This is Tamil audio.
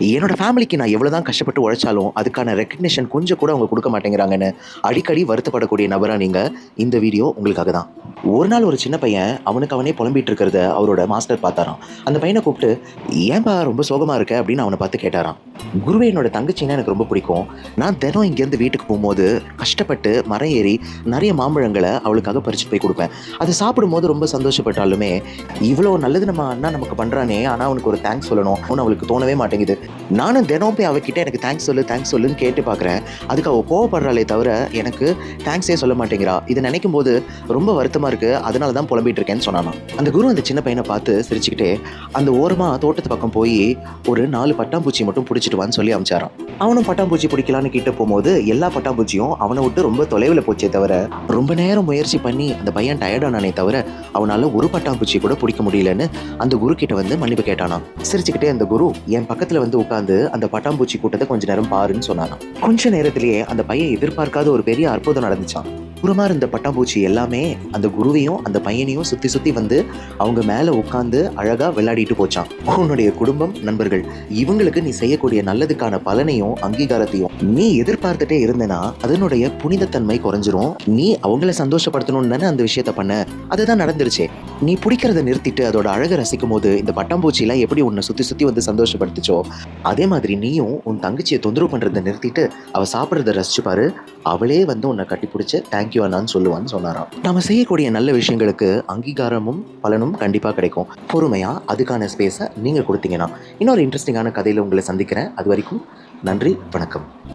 என்னோட ஃபேமிலிக்கு நான் எவ்வளோ தான் கஷ்டப்பட்டு உழைச்சாலும் அதுக்கான ரெக்கக்னிஷன் கொஞ்சம் கூட அவங்க கொடுக்க மாட்டேங்கிறாங்கன்னு அடிக்கடி வருத்தப்படக்கூடிய நபராக நீங்கள் இந்த வீடியோ உங்களுக்காக தான். ஒரு நாள் ஒரு சின்ன பையன் அவனுக்கு அவனே புலம்பிகிட்டு இருக்கிறத அவரோட மாஸ்டர் பார்த்தாராம். அந்த பையனை கூப்பிட்டு ஏன்பா ரொம்ப சோகமாக இருக்க? அப்படின்னு அவனை பார்த்து கேட்டாராம். குருவே என்னோட தங்கச்சின்னா எனக்கு ரொம்ப பிடிக்கும். நான் தினம் இங்கேருந்து வீட்டுக்கு போகும்போது கஷ்டப்பட்டு மரம் ஏறி நிறைய மாம்பழங்களை அவளுக்காக பறிச்சு போய் கொடுப்பேன். அது சாப்பிடும்போது ரொம்ப சந்தோஷப்பட்டாலுமே இவ்வளோ நல்லது நம்ம அண்ணா நமக்கு பண்ணுறானே ஆனால் அவனுக்கு ஒரு தேங்க்ஸ் சொல்லணும். அவனு அவளுக்கு தோணவே மாட்டேங்குது. நானும் தினம் போய் அவகிட்ட எனக்கு தேங்க்ஸ் சொல்லு தேங்க்ஸ் சொல்லுன்னு கேட்டு பார்க்குறேன். அதுக்கு அவள் கோவப்படுறாளே தவிர எனக்கு தேங்க்ஸே சொல்ல மாட்டேங்கிறா. இதை நினைக்கும் போது ரொம்ப வருத்தமாக இருக்குது அதனால தான் புலம்பிட்டு இருக்கேன்னு சொன்னானா. அந்த குரு அந்த சின்ன பையனை பார்த்து சிரிச்சுக்கிட்டே அந்த ஓரமாக தோட்டத்து பக்கம் போய் ஒரு நாலு பட்டாம்பூச்சி மட்டும் பிடிச்சி பிடிச்சிட்டு வான்னு சொல்லி அமிச்சாராம். அவனும் பட்டாம்பூச்சி பிடிக்கலான்னு கிட்ட போகும்போது எல்லா பட்டாம்பூச்சியும் அவனை விட்டு ரொம்ப தொலைவில் போச்சே தவிர ரொம்ப நேரம் முயற்சி பண்ணி அந்த பையன் டயர்டானே தவிர அவனால ஒரு பட்டாம்பூச்சி கூட பிடிக்க முடியலன்னு அந்த குரு கிட்ட வந்து மன்னிப்பு கேட்டானான் சிரிச்சுக்கிட்டே அந்த குரு என் பக்கத்துல வந்து உட்காந்து அந்த பட்டாம்பூச்சி கூட்டத்தை கொஞ்ச நேரம் பாருன்னு சொன்னானாம். கொஞ்ச நேரத்திலேயே அந்த பையன் எதிர்பார்க்காத ஒரு பெரிய அற்புதம் நடந்துச்சான் அற்புதமாக இருந்த பட்டாம்பூச்சி எல்லாமே அந்த குருவையும் அந்த பையனையும் சுற்றி சுற்றி வந்து அவங்க மேலே உட்காந்து அழகாக விளையாடிட்டு போச்சான் உன்னுடைய குடும்பம் நண்பர்கள் இவங்களுக்கு நீ செய்யக்கூடிய நல்லதுக்கான பலனையும் அங்கீகாரத்தையும் நீ எதிர்பார்த்துட்டே இருந்தனா அதனுடைய புனிதத்தன்மை குறைஞ்சிரும். நீ அவங்கள சந்தோஷப்படுத்தணும்னு தானே அந்த விஷயத்த பண்ண? அதுதான் நடந்துருச்சே. நீ பிடிக்கிறத நிறுத்திட்டு அதோட அழகை ரசிக்கும் போது இந்த பட்டாம்பூச்சிலாம் எப்படி உன்னை சுற்றி சுற்றி வந்து சந்தோஷப்படுத்துச்சோ அதே மாதிரி நீயும் உன் தங்கச்சியை தொந்தரவு பண்ணுறதை நிறுத்திட்டு அவள் சாப்பிட்றத ரசிச்சு பாரு. அவளே வந்து உன்னை கட்டி பிடிச்சி தேங்க்யூ அண்ணான்னு சொல்லுவான்னு சொன்னாராம். நாம செய்யக்கூடிய நல்ல விஷயங்களுக்கு அங்கீகாரமும் பலனும் கண்டிப்பாக கிடைக்கும். பொறுமையாக அதுக்கான ஸ்பேஸை நீங்கள் கொடுத்தீங்கன்னா. இன்னொரு இன்ட்ரெஸ்டிங்கான கதையில் உங்களை சந்திக்கிறேன். அது வரைக்கும் நன்றி வணக்கம்.